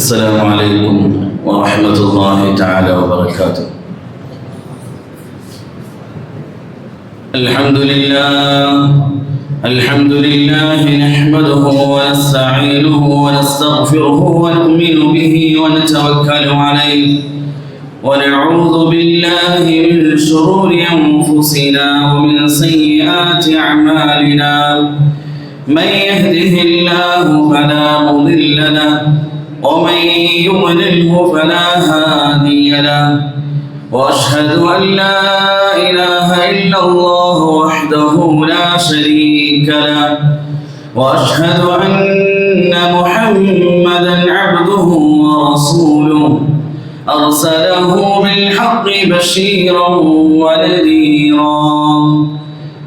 السلام عليكم ورحمة الله تعالى وبركاته. الحمد لله الحمد لله نحمده ونستعينه ونستغفره ونؤمن به ونتوكل عليه. ونعوذ بالله من شرور أنفسنا ومن سيئات أعمالنا. من يهده الله فلا مضل له ومن يضلله فلا هادي له. وأشهد أن لا إله إلا الله وحده لا شريك له. وأشهد أن محمدا عبده ورسوله. أرسله بالحق بشيرا ونذيرا.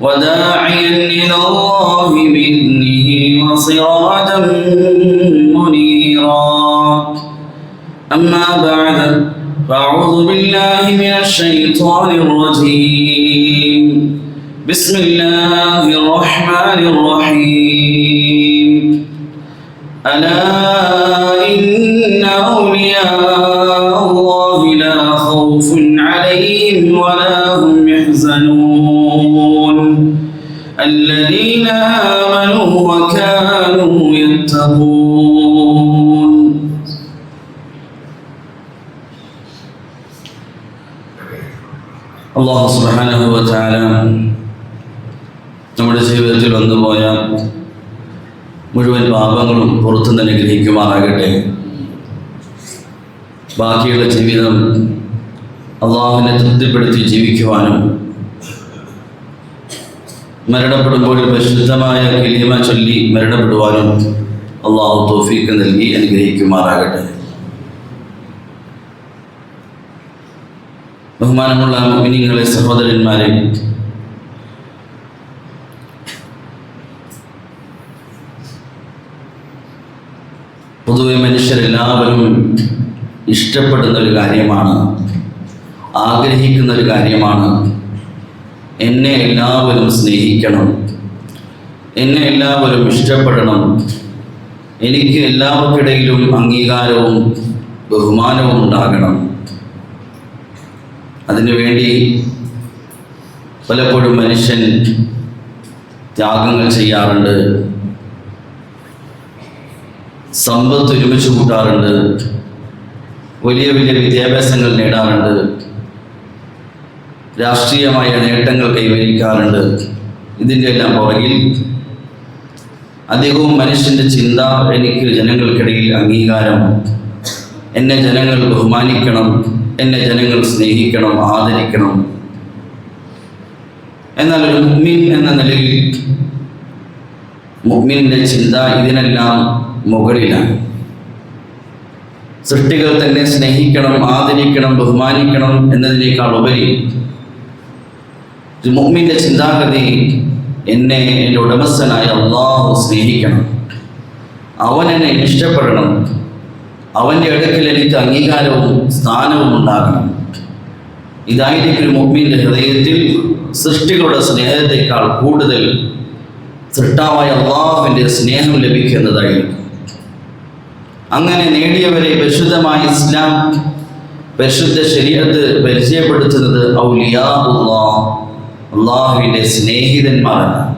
وداعيا إلى الله بإذنه وسراجا منيرا. أما بعد فأعوذ بالله من الشيطان الرجيم. بسم الله الرحمن الرحيم. ألا إن أولياء الله لا خوف عليهم ولا هم يحزنون. الذين آمنوا وكانوا يتقون പാപങ്ങളും പുറത്തു നിന്ന് അനുഗ്രഹിക്കുമാറാകട്ടെ. ബാക്കിയുള്ള ജീവിതം അള്ളാഹുവിനെ തൃപ്തിപ്പെടുത്തി ജീവിക്കുവാനും മരണപ്പെടുമ്പോൾ പരിശുദ്ധമായ കിലിമ ചൊല്ലി മരണപ്പെടുവാനും അള്ളാഹു തോഫീക്ക് നൽകി അനുഗ്രഹിക്കുമാറാകട്ടെ. ബഹുമാനമുള്ള മിനിങ്ങളെ സഹോദരന്മാരെ പൊതുവെ മനുഷ്യരെല്ലാവരും ഇഷ്ടപ്പെടുന്ന ഒരു കാര്യമാണ് ആഗ്രഹിക്കുന്ന ഒരു കാര്യമാണ്. എന്നെ എല്ലാവരും സ്നേഹിക്കണം. എന്നെ എല്ലാവരും ഇഷ്ടപ്പെടണം. എനിക്ക് എല്ലാവർക്കിടയിലും അംഗീകാരവും ബഹുമാനവും ഉണ്ടാകണം. അതിനുവേണ്ടി പലപ്പോഴും മനുഷ്യൻ ത്യാഗങ്ങൾ ചെയ്യാറുണ്ട്. സമ്പത്ത് ഒരുമിച്ച് കൂട്ടാറുണ്ട്. വലിയ വലിയ വിദ്യാഭ്യാസങ്ങൾ നേടാറുണ്ട്. രാഷ്ട്രീയമായ നേട്ടങ്ങൾ കൈവരിക്കാറുണ്ട്. ഇതിന്റെ എല്ലാം പുറകിൽ അധികവും മനുഷ്യന്റെ ചിന്ത എനിക്ക് ജനങ്ങൾക്കിടയിൽ അംഗീകാരം എന്നെ ജനങ്ങൾ ബഹുമാനിക്കണം എന്നെ ജനങ്ങൾ സ്നേഹിക്കണം ആദരിക്കണം. എന്നാൽ ഒരു മുഗ്മിൻ എന്ന നിലയിൽ മുഗ്മിന്റെ ചിന്ത ഇതിനെല്ലാം മുകളിലാണ്. സൃഷ്ടികൾ തന്നെ സ്നേഹിക്കണം ആദരിക്കണം ബഹുമാനിക്കണം എന്നതിനേക്കാൾ ഉപരി മുഗ്മിന്റെ ചിന്താഗതി എന്നെ എന്റെ ഉടമസ്ഥനായ അള്ളാഹു സ്നേഹിക്കണം. അവൻ എന്നെ ഇഷ്ടപ്പെടണം. അവന്റെ അടുക്കൽ എനിക്ക് അംഗീകാരവും സ്ഥാനവും ഉണ്ടാകണം. ഇതായിരിക്കും ഒരു ഹൃദയത്തിൽ സൃഷ്ടികളുടെ സ്നേഹത്തെക്കാൾ കൂടുതൽ സൃഷ്ടാവായ അള്ളാഹുവിന്റെ സ്നേഹം ലഭിക്കുന്നതായിരിക്കും. അങ്ങനെ നേടിയവരെ പരിശുദ്ധമായ ഇസ്ലാം പരിശുദ്ധ ശരീരത്ത് പരിചയപ്പെടുത്തുന്നത് അള്ളാഹുവിന്റെ സ്നേഹിതന്മാരാണ്.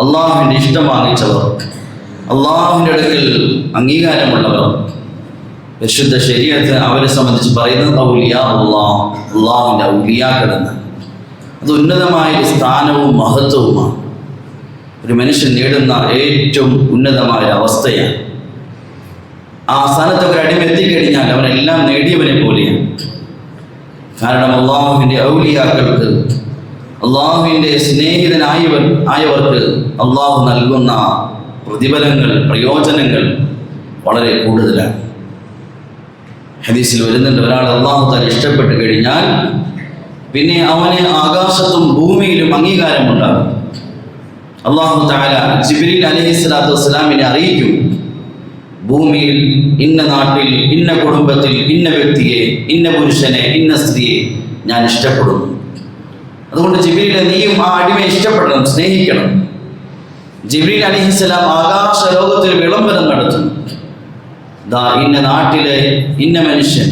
അള്ളാഹുവിന്റെ ഇഷ്ടം വാങ്ങിച്ചവർ അള്ളാഹുവിന്റെ അടുക്കൽ അംഗീകാരമുള്ളവർ. പരിശുദ്ധ ശരീരത്ത് അവരെ സംബന്ധിച്ച് പറയുന്നത് ഔലിയാ അള്ളാഹ് അള്ളാഹുവിന്റെ അത് ഉന്നതമായ ഒരു സ്ഥാനവും മഹത്വവുമാണ്. ഒരു മനുഷ്യൻ നേടുന്ന ഏറ്റവും ഉന്നതമായ അവസ്ഥയാണ്. ആ സ്ഥാനത്തൊക്കെ ഒരു അടിമ എത്തിക്കഴിഞ്ഞാൽ അവരെല്ലാം നേടിയവരെ പോലെയാണ്. കാരണം അള്ളാഹുവിന്റെ ഔലിയാക്കൾക്ക് അള്ളാഹുവിന്റെ സ്നേഹിതനായവർ ആയവർക്ക് അള്ളാഹു നൽകുന്ന പ്രതിഫലങ്ങൾ പ്രയോജനങ്ങൾ വളരെ കൂടുതലാണ്. ഹദീസിൽ വരുന്നുണ്ട് ഒരാൾ അള്ളാഹു താൻ ഇഷ്ടപ്പെട്ട് കഴിഞ്ഞാൽ പിന്നെ അവന് ആകാശത്തും ഭൂമിയിലും അംഗീകാരമുണ്ടാകും. അള്ളാഹു താല ജിബിരിൽ അലഹി സ്വലാത്തു വസ്സലാമിനെ അറിയിക്കും. ഭൂമിയിൽ ഇന്ന നാട്ടിൽ ഇന്ന കുടുംബത്തിൽ ഇന്ന വ്യക്തിയെ ഇന്ന പുരുഷനെ ഇന്ന സ്ത്രീയെ ഞാൻ ഇഷ്ടപ്പെടുന്നു. അതുകൊണ്ട് ജിബിരിലെ നീയും ആ അടിമയെ ഇഷ്ടപ്പെടണം സ്നേഹിക്കണം. ജിബ്രീൽ അലിഹിസ്സലാം ആകാശ ലോകത്തിൽ വിളംബരം നടത്തുന്നു. ദാ ഇന്ന നാട്ടിലെ ഇന്ന മനുഷ്യൻ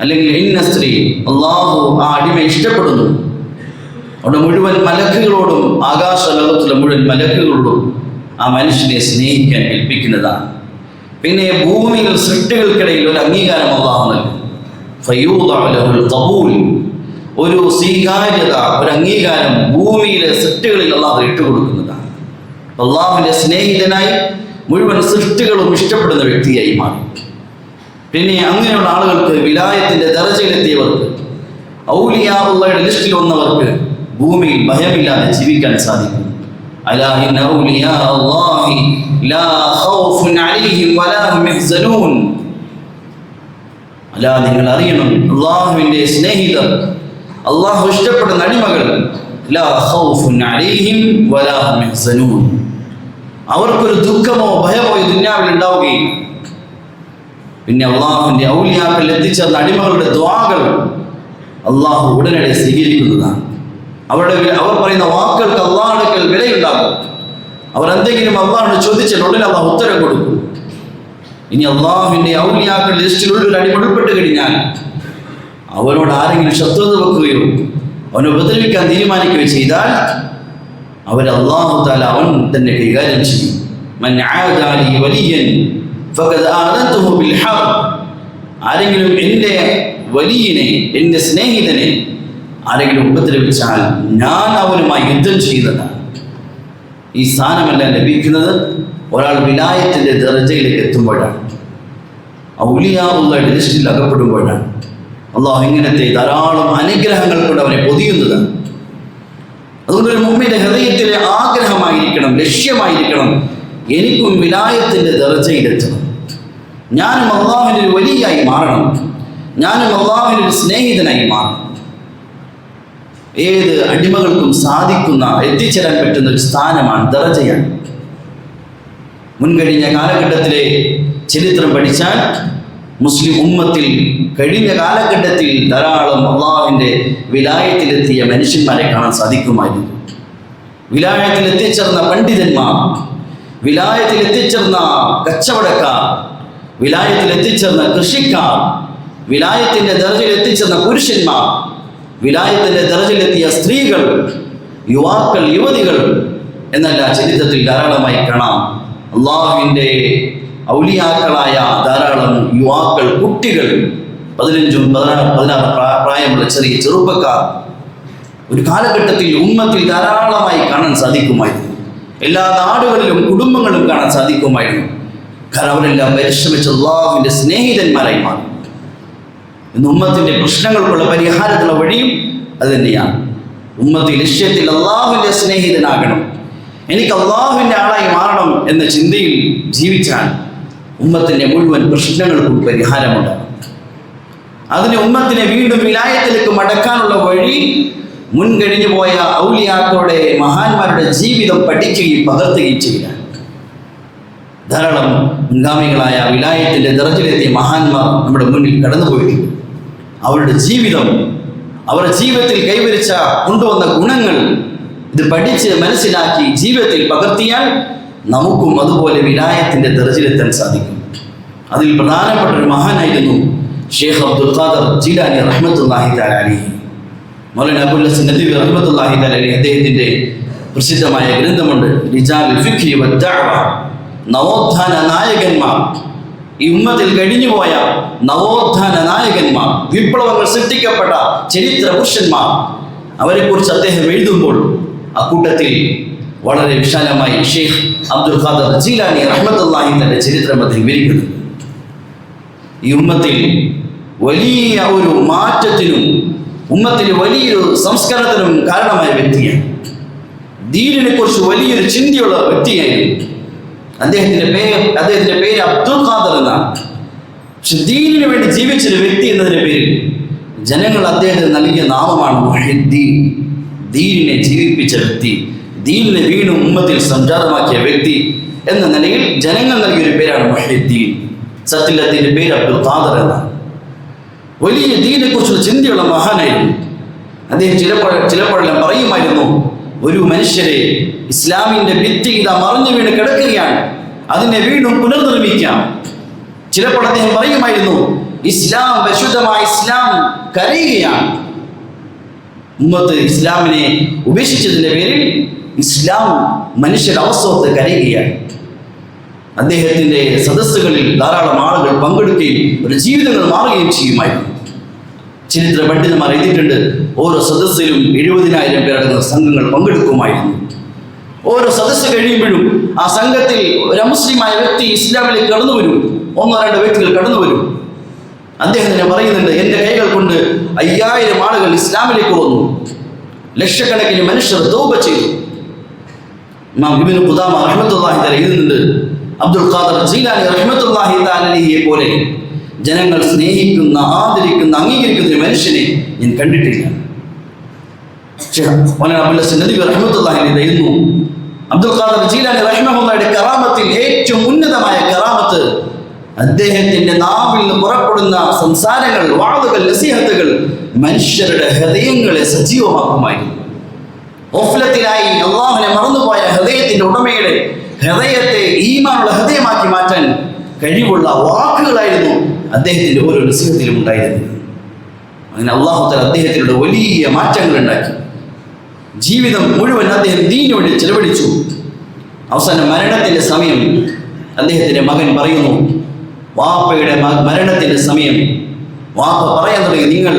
അല്ലെങ്കിൽ ഇന്ന സ്ത്രീ അള്ളാഹു ആ അടിമ ഇഷ്ടപ്പെടുന്നു. അവിടെ മുഴുവൻ മലക്കുകളോടും ആകാശ ലോകത്തിലെ മുഴുവൻ മലക്കുകളോടും ആ മനുഷ്യനെ സ്നേഹിക്കാൻ ഏൽപ്പിക്കുന്നതാണ്. പിന്നെ ഭൂമിയിൽ സൃഷ്ടികൾക്കിടയിൽ ഒരു അംഗീകാരം അള്ളാഹു. ഒരു സ്വീകാര്യത ഒരു അംഗീകാരം ഭൂമിയിലെ സൃഷ്ടികളിൽ അള്ളാഹു ഇട്ടുകൊടുക്കുന്നതാണ്. അള്ളാഹുവിന്റെ സ്നേഹിതനായി മുഴുവൻ സൃഷ്ടികളും ഇഷ്ടപ്പെടുന്ന വ്യക്തിയായി മാറി. പിന്നെ അങ്ങനെയുള്ള ആളുകൾക്ക് വിലായത്തിന്റെ ദർജയിലെത്തിയവർക്ക് ഔലിയാവുള്ളയുടെ ലിസ്റ്റിൽ വന്നവർക്ക് ഭൂമിയിൽ ഭയമില്ലാതെ ജീവിക്കാൻ സാധിക്കും. അലാ ഇന്ന ഔലിയാ അല്ലാഹി ലാ خوف عليهم വലാ هم يحزنون. അലാ നിങ്ങൾ അറിയണം അല്ലാഹുവിന്റെ സ്നേഹിതർ അള്ളാഹു ഇഷ്ടപ്പെടുന്ന അടിമകൾ അവർക്കൊരു ദുഃഖമോ ഭയമോ ഈ ദുന്യാവിൽ ഉണ്ടാവുകയില്ല. പിന്നെ അള്ളാഹുവിന്റെ ഔലിയാക്കൾ എത്തിച്ചേർന്ന അടിമകളുടെ ദ്വാകൾ അള്ളാഹു ഉടനടി സ്വീകരിക്കുന്നതാണ്. അവരുടെ അവർ പറയുന്ന വാക്കുകൾക്ക് അള്ളാഹുക്കൽ വിലയുണ്ടാകും. അവർ എന്തെങ്കിലും അള്ളാഹുടെ ചോദിച്ചാൽ ഉടനെ അള്ളാഹ് ഉത്തരം കൊടുക്കും. ഇനി അള്ളാഹുവിന്റെ ഔലിയാക്കൾ ലിസ്റ്റിൽ ഒരു അടിമ ഉൾപ്പെട്ട് കഴിഞ്ഞാൽ അവരോട് ആരെങ്കിലും ശത്രുത വെക്കുകയോ അവനെ ഉപദ്രവിക്കാൻ തീരുമാനിക്കുകയോ ചെയ്താൽ അവർ അള്ളാഹു താല അവൻ തന്നെ കൈകാര്യം ചെയ്യും. ആരെങ്കിലും എന്റെ വലിയനെ എന്റെ സ്നേഹിതനെ ആരെങ്കിലും ഉപദ്രവിച്ചാൽ ഞാൻ അവനുമായി യുദ്ധം ചെയ്യുന്നതാണ്. ഈ സ്ഥാനമെല്ലാം ലഭിക്കുന്നത് ഒരാൾ വിലായത്തിന്റെ ദർജയിലേക്ക് എത്തുമ്പോഴാണ്. ഔലിയാവുള്ള ലിസ്റ്റിൽ അകപ്പെടുമ്പോഴാണ്. അള്ളാഹു ഇങ്ങനത്തെ ധാരാളം അനുഗ്രഹങ്ങൾ കൊണ്ട് അവനെ പൊതിയുന്നതാണ് അതുകൊണ്ട് ഒരു മുമ്മിന്റെ ഹൃദയത്തിലെ ആഗ്രഹമായിരിക്കണം ലക്ഷ്യമായിരിക്കണം. എനിക്കും വിലായത്തിന്റെ ദർജയിലെത്തണം. ഞാനും അള്ളാഹുവിന്റെ ഒരു വലിയായി മാറണം. ഞാനും അള്ളാഹുവിന്റെ ഒരു സ്നേഹിതനായി മാറണം. ഏത് അടിമകൾക്കും സാധിക്കുന്ന എത്തിച്ചേരാൻ പറ്റുന്ന ഒരു സ്ഥാനമാണ് ദറജയാണ് മുൻകഴിഞ്ഞ കാലഘട്ടത്തിലെ ചരിത്രം പഠിച്ചാൽ മുസ്ലിം ഉമ്മത്തിൽ കഴിഞ്ഞ കാലഘട്ടത്തിൽ ധാരാളം അള്ളാഹുവിന്റെ വിലായത്തിലെത്തിയ മനുഷ്യന്മാരെ കാണാൻ സാധിക്കുമായിരുന്നു. വിലായത്തിൽ എത്തിച്ചേർന്ന പണ്ഡിതന്മാർ വിലായത്തിൽ എത്തിച്ചേർന്ന കച്ചവടക്കാർ വിലായത്തിൽ എത്തിച്ചേർന്ന കൃഷിക്കാർ വിലായത്തിന്റെ ദർജയിൽ എത്തിച്ചേർന്ന പുരുഷന്മാർ വിലായത്തിന്റെ ദർജയിലെത്തിയ സ്ത്രീകൾ യുവാക്കൾ യുവതികൾ എന്നല്ല ചരിത്രത്തിൽ ധാരാളമായി കാണാം. അള്ളാഹുവിന്റെ ഔലിയാക്കളായ ധാരാളം യുവാക്കൾ കുട്ടികൾ പതിനഞ്ചും പതിനാറ് പതിനാറ് പ്രാ- പ്രായമുള്ള ചെറിയ ചെറുപ്പക്കാർ ഒരു കാലഘട്ടത്തിൽ ഉമ്മത്തിൽ ധാരാളമായി കാണാൻ സാധിക്കുമായിരുന്നു. എല്ലാ നാടുകളിലും കുടുംബങ്ങളും കാണാൻ സാധിക്കുമായിരുന്നു. കാരണം അവരെല്ലാം പരിശ്രമിച്ച അള്ളാഹുവിന്റെ സ്നേഹിതന്മാരായി മാറി. ഇന്ന് ഉമ്മത്തിന്റെ പ്രശ്നങ്ങൾക്കുള്ള പരിഹാരത്തിനുള്ള വഴിയും അത് തന്നെയാണ്. ഉമ്മത്തിൽ ലക്ഷ്യത്തിൽ അള്ളാഹുവിന്റെ സ്നേഹിതനാകണം. എനിക്ക് അള്ളാഹുവിന്റെ ആളായി മാറണം എന്ന ചിന്തയിൽ ജീവിച്ചാൽ ഉമ്മത്തിന്റെ മുഴുവൻ പ്രശ്നങ്ങൾക്കും പരിഹാരമുണ്ട്. അതിന് ഉമ്മത്തിനെ വീണ്ടും വിലായത്തിലേക്ക് മടക്കാനുള്ള വഴി മുൻകഴിഞ്ഞു പോയ ഔലിയാക്കളുടെ മഹാന്മാരുടെ ജീവിതം പഠിക്കുകയും പകർത്തുകയും ചെയ്യുക. ധാരാളം മുൻഗാമികളായ വിലായത്തിന്റെ ദർജയിലെത്തിയ മഹാന്മാർ നമ്മുടെ മുന്നിൽ കടന്നുപോയിട്ടുണ്ട്. അവരുടെ ജീവിതം അവരുടെ ജീവിതത്തിൽ കൈവരിച്ച കൊണ്ടുവന്ന ഗുണങ്ങൾ ഇത് പഠിച്ച് മനസ്സിലാക്കി ജീവിതത്തിൽ പകർത്തിയാൽ നമുക്കും അതുപോലെ വിനായത്തിന്റെ ദർജിലെത്താൻ സാധിക്കും. അതിൽ പ്രധാനപ്പെട്ട ഒരു മഹാനായിരുന്നു ഷേഖ് അബ്ദുൽ ഖാദർ ജിലാനി റഹ്മത്തുല്ലാഹി താലി മൗലാന അബുൽ ഹസൻ നദീബ് റഹ്മത്തുല്ലാഹി താലി അദ്ദേഹത്തിന്റെ പ്രസിദ്ധമായ ഗ്രന്ഥമുണ്ട് വദ്ദഅവ നവോത്ഥാന നായകന്മാർ ഈ ഉമ്മത്തിൽ കഴിഞ്ഞുപോയ നവോത്ഥാന നായകന്മാർ വിപ്ലവങ്ങൾ സൃഷ്ടിക്കപ്പെട്ട ചരിത്ര പുരുഷന്മാർ അവരെക്കുറിച്ച് അദ്ദേഹം എഴുതുമ്പോൾ അക്കൂട്ടത്തിൽ വളരെ വിശാലമായി ഷെയ്ഖ് അബ്ദുൽ ഖാദർ ജീലാനി റഹ്മത്തുല്ലാഹി തന്റെ ചരിത്രം അദ്ദേഹം വിവരിക്കുന്നു ഈ ഉമ്മത്തിൽ വലിയ ഒരു മാറ്റത്തിനും ഉമ്മത്തിൽ വലിയൊരു സംസ്കാരത്തിനും കാരണമായ വ്യക്തിയാണ്. ദീനിനെ കുറിച്ച് വലിയൊരു ചിന്തയുള്ള വ്യക്തിയായിരുന്നു. അദ്ദേഹത്തിന്റെ പേര് അദ്ദേഹത്തിന്റെ പേര് അബ്ദുൽ ഖാദർ എന്നാണ്. പക്ഷെ ദീനിന് വേണ്ടി ജീവിച്ചൊരു വ്യക്തി എന്നതിന്റെ പേര് ജനങ്ങൾ അദ്ദേഹത്തിന് നൽകിയ നാമമാണ് ദീനിനെ ജീവിപ്പിച്ച വ്യക്തി ദീനിനെ വീണ്ടും ഉമ്മത്തിൽ സംജാതമാക്കിയ വ്യക്തി എന്ന നിലയിൽ ജനങ്ങൾ നൽകിയൊരു പേരാണ് മുഹിദ്ദീൻ. സത്യത്തിന്റെ പേര് അബ്ദുൽ ഖാദർ എന്നാണ്. വലിയ ദീനെ കുറിച്ചുള്ള ചിന്തയുള്ള മഹാനായിരുന്നു. അദ്ദേഹം ചിലപ്പോൾ ചിലപ്പോഴെല്ലാം പറയുമായിരുന്നു ഒരു മനുഷ്യരെ ഇസ്ലാമിന്റെ ഭിത്തി ഇതാ മറിഞ്ഞു വീണ് കിടക്കുകയാണ്. അതിനെ വീണ്ടും പുനർനിർമ്മിക്കാം. ചിലപ്പോൾ അദ്ദേഹം പറയുമായിരുന്നു ഇസ്ലാം പരിശുദ്ധമായ ഇസ്ലാം കരയുകയാണ്. ഉമ്മത്ത് ഇസ്ലാമിനെ ഉപേക്ഷിച്ചതിന്റെ പേരിൽ ഇസ്ലാം മനുഷ്യരുടെ അവസ്ഥത്ത് കരയുകയാണ്. അദ്ദേഹത്തിന്റെ സദസ്സുകളിൽ ധാരാളം ആളുകൾ പങ്കെടുക്കുകയും ഒരു ജീവിതങ്ങൾ മാറുകയും ചെയ്യുമായിരുന്നു. ചരിത്ര പണ്ഡിതന്മാർ എഴുതിയിട്ടുണ്ട് ഓരോ സദസ്സിലും എഴുപതിനായിരം പേരടങ്ങുന്ന സംഘങ്ങൾ പങ്കെടുക്കുമായിരുന്നു. ഓരോ സദസ്സ് കഴിയുമ്പോഴും ആ സംഘത്തിൽ ഒരു അമുസ്ലിമായ വ്യക്തി ഇസ്ലാമിലേക്ക് കടന്നു വരും. ഒന്നോ രണ്ടോ വ്യക്തികൾ കടന്നു വരും. അദ്ദേഹം തന്നെ പറയുന്നുണ്ട് എന്റെ കൈകൾ കൊണ്ട് അയ്യായിരം ആളുകൾ ഇസ്ലാമിലേക്ക് വന്നു. ലക്ഷക്കണക്കിന് മനുഷ്യർ തൗബ ചെയ്തു. ഇബ്നു ഖുദാമ റഹ്മത്തുള്ളാഹി എഴുതുന്നുണ്ട് അബ്ദുൽ ഖാദർ ജീലാനി റഹ്മത്തുള്ളാഹി പോലെ ജനങ്ങൾ സ്നേഹിക്കുന്ന ആദരിക്കുന്ന അംഗീകരിക്കുന്ന ഒരു മനുഷ്യനെ ഞാൻ കണ്ടിട്ടില്ല. അബ്ദുൽ കറാമത്തിൽ ഏറ്റവും ഉന്നതമായ കറാമത്ത് നാവിൽ നസീഹത്തുകൾ മനുഷ്യരുടെ ഹൃദയങ്ങളെ സജീവമാക്കുമായിരുന്നു. മറന്നുപോയ ഹൃദയത്തിന്റെ ഉടമയുടെ ഹൃദയത്തെ ഈമാനുള്ള ഹൃദയമാക്കി മാറ്റാൻ കഴിവുള്ള വാക്കുകളായിരുന്നു അദ്ദേഹത്തിന്റെ ഓരോ നസീഹത്തിലും ഉണ്ടായിരുന്നത്. അങ്ങനെ അള്ളാഹു തല അദ്ദേഹത്തിലൂടെ വലിയ മാറ്റങ്ങൾ ഉണ്ടാക്കി. ജീവിതം മുഴുവൻ അദ്ദേഹം ദീനു വേണ്ടി ചെലവഴിച്ചു. അവസാനം മരണത്തിന്റെ സമയം അദ്ദേഹത്തിന്റെ മകൻ പറയുന്നു വാപ്പയുടെ മരണത്തിന്റെ സമയം. വാപ്പ പറയാൻ തുടങ്ങി നിങ്ങൾ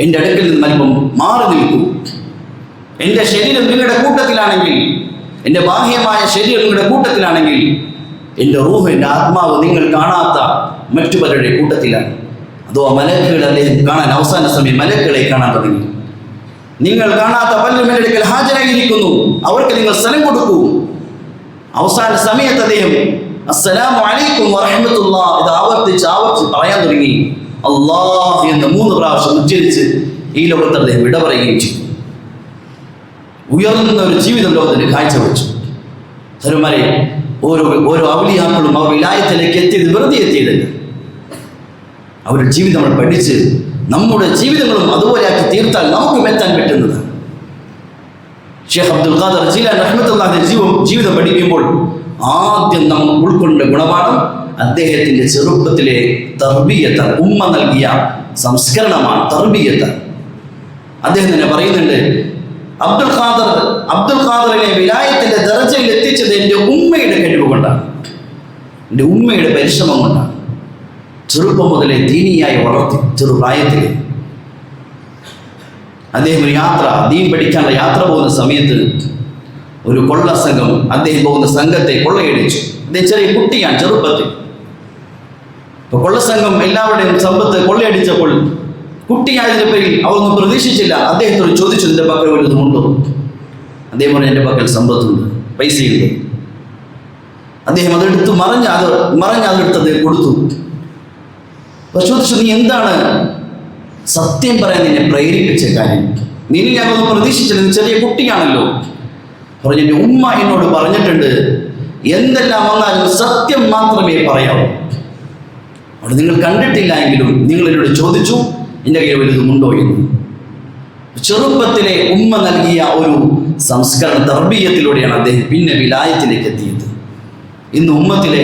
എന്റെ അടുക്കിൽ നിന്ന് അല്പം മാറി നിൽക്കൂ. എന്റെ ശരീരം നിങ്ങളുടെ കൂട്ടത്തിലാണെങ്കിൽ എന്റെ ബാഹ്യമായ ശരീരം നിങ്ങളുടെ കൂട്ടത്തിലാണെങ്കിൽ എന്റെ റൂഹ് എന്റെ ആത്മാവ് നിങ്ങൾ കാണാത്ത മറ്റു പലരുടെ കൂട്ടത്തിലാണ്. അതോ മലക്കുകൾ അദ്ദേഹം കാണാൻ അവസാന സമയം മലക്കുകളെ കാണാൻ തുടങ്ങി. നിങ്ങൾ കാണാത്ത പലരും എന്റെ അടുക്കൽ ഹാജരായിരിക്കുന്നു. അവർക്ക് നിങ്ങൾ സ്ഥലം കൊടുക്കൂ. അവസാന സമയത്ത് അദ്ദേഹം അസ്സലാമു അലൈക്കും വറഹമത്തുള്ള ഇത് ആവർത്തിച്ച് ആവർത്തിച്ച് പറയാൻ തുടങ്ങി. അള്ളാഹ് എന്ന് മൂന്ന് പ്രാവശ്യം ഉച്ചരിച്ച് ഈ ലോകത്ത് അദ്ദേഹം വിട പറയുകയും ചെയ്തു. ഉയർന്ന ഒരു ജീവിതം ലോകത്തിന് കാഴ്ചവെച്ചു സരുമാരെ ഓരോ ഓരോ അവലിയാക്കളും അവർ വിലായത്തിലേക്ക് എത്തിയത് വെറുതെ എത്തിയതല്ല അവരുടെ ജീവിതം നമ്മൾ പഠിച്ച് നമ്മുടെ ജീവിതങ്ങളും അതുപോലെ ആക്കി തീർത്താൽ നമുക്കും എത്താൻ പറ്റുന്നത്. ഷേഖ് അബ്ദുൽ ഖാദർ ജീലാൻ റഹ്മത്തുള്ളാഹിന്റെ ജീവം ജീവിതം പഠിക്കുമ്പോൾ ആദ്യം നമ്മൾ ഉൾക്കൊണ്ട ഗുണപാഠം അദ്ദേഹത്തിന്റെ ചെറുപ്പത്തിലെ തർബീയത്ത ഉമ്മ നൽകിയ സംസ്കരണമാണ് തർബീയത്ത. അദ്ദേഹം തന്നെ പറയുന്നുണ്ട് അബ്ദുൽ ഖാദർ അബ്ദുൽ ഖാദറിനെ വിലായത്തിന്റെ ദർജയിൽ എത്തിച്ചത് എന്റെ ഉമ്മയുടെ കഴിവ് കൊണ്ടാണ്. എന്റെ ഉമ്മയുടെ പരിശ്രമം കൊണ്ടാണ്. ചെറുപ്പം മുതലേ ദീനിയായി വളർത്തി ചെറുപ്രായത്തിൽ അദ്ദേഹം ഒരു യാത്ര ദീൻ പഠിക്കാനുള്ള യാത്ര പോകുന്ന സമയത്ത് ഒരു കൊള്ള സംഘം അദ്ദേഹം പോകുന്ന സംഘത്തെ കൊള്ളയടിച്ചു. അദ്ദേഹം ചെറിയ കുട്ടിയാണ് ചെറുപ്പത്തിൽ. അപ്പൊ കൊള്ള സംഘം എല്ലാവരുടെയും സമ്പത്ത് കൊള്ളയടിച്ചപ്പോൾ കുട്ടിയായതിന്റെ പേരിൽ അവരൊന്നും പ്രതീക്ഷിച്ചില്ല. അദ്ദേഹത്തോട് ചോദിച്ചു എന്റെ പക്കൽ വലുതുമുണ്ടോ അദ്ദേഹം പറഞ്ഞു എന്റെ പക്കൽ സമ്പത്തുണ്ട് പൈസയുണ്ട്. അദ്ദേഹം അതെടുത്ത് മറഞ്ഞ് അത് മറഞ്ഞ് അതെടുത്ത് അദ്ദേഹം കൊടുത്തു. ചോദിച്ചു നീ എന്താണ് സത്യം പറയാൻ നിന്നെ പ്രേരിപ്പിച്ച കാര്യം? നിന്നെ ഞാനൊന്നും പ്രതീക്ഷിച്ചില്ല നീ ചെറിയ കുട്ടിയാണല്ലോ. പറഞ്ഞു എന്റെ ഉമ്മ എന്നോട് പറഞ്ഞിട്ടുണ്ട് എന്തെല്ലാം വന്നാലും സത്യം മാത്രമേ പറയാവൂ. അവിടെ നിങ്ങൾ കണ്ടിട്ടില്ല എങ്കിലും നിങ്ങൾ എന്നോട് ചോദിച്ചു എന്റെ കയ്യിൽ വലുതുമുണ്ടോ എന്ന് ചെറുപ്പത്തിലെ ഉമ്മ നൽകിയ ഒരു സംസ്കരണ തർബീയത്തിലൂടെയാണ് അദ്ദേഹം പിന്നെ വിലായത്തിലേക്ക് എത്തിയത്. ഇന്ന് ഉമ്മത്തിലെ